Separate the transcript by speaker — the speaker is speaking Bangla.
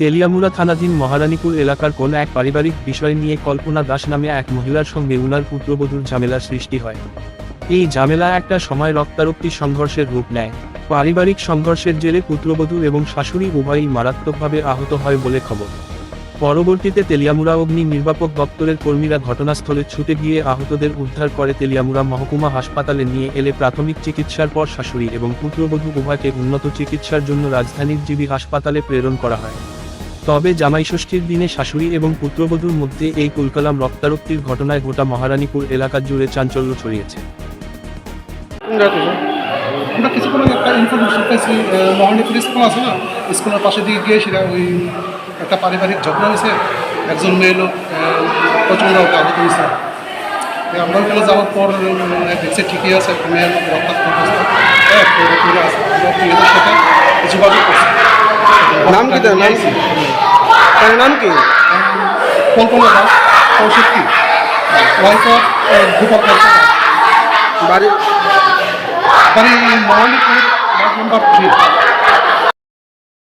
Speaker 1: তেলিয়ামুড়া থানাধীন মহারানীপুর এলাকার কোন এক পারিবারিক বিষয় নিয়ে কল্পনা দাস নামে এক মহিলার সঙ্গে উনার পুত্রবধূর ঝামেলার সৃষ্টি হয়। এই ঝামেলা একটা সময় রক্তারক্তি সংঘর্ষের রূপ নেয়। পারিবারিক সংঘর্ষের জেরে পুত্রবধূ এবং শাশুড়ি উভয়ই মারাত্মকভাবে আহত হয় বলে খবর। পরবর্তীতে তেলিয়ামুড়া অগ্নি নির্বাপক দপ্তরের কর্মীরা ঘটনাস্থলে ছুটে গিয়ে আহতদের উদ্ধার করে তেলিয়ামুড়া মহকুমা হাসপাতালে নিয়ে এলে প্রাথমিক চিকিৎসার পর শাশুড়ি এবং পুত্রবধূ উভয়কে উন্নত চিকিৎসার জন্য রাজধানীর জিবি হাসপাতালে প্রেরণ করা হয়। তবে জামাই ষষ্ঠীর দিনে শাশুড়ি এবং পুত্রবধূর মধ্যে এই কুলকালাম রক্তারক্তির ঘটনায় গোটা মহারানীপুর এলাকা জুড়ে চাঞ্চল্য ছড়িয়েছে।
Speaker 2: আমরা কিছুক্ষণ একটা ইনফরমেশন পাইছি মহানীপুর স্কুল আছে না? স্কুলের পাশে দিয়ে গিয়েছিলাম ওই একটা পারিবারিক ঝগড়া হয়েছে। একজন মেয়ে লোক আহ, প্রচণ্ড আহত হয়েছে। আমরা ওখানে যাওয়ার পর দেখছি ঠিকই আছে মেয়ের রক্তাক্ত অবস্থা হ্যাঁ, আছে। আমরা সাথে যোগাযোগ করছি।
Speaker 3: নাম কি তার? নাম তার নাম কি?
Speaker 2: কল্পনা দাস ওয়াইফ অফ দীপক
Speaker 3: বাড়ি?
Speaker 2: বাড়ি মহানীপুর নাম্বার থ্রি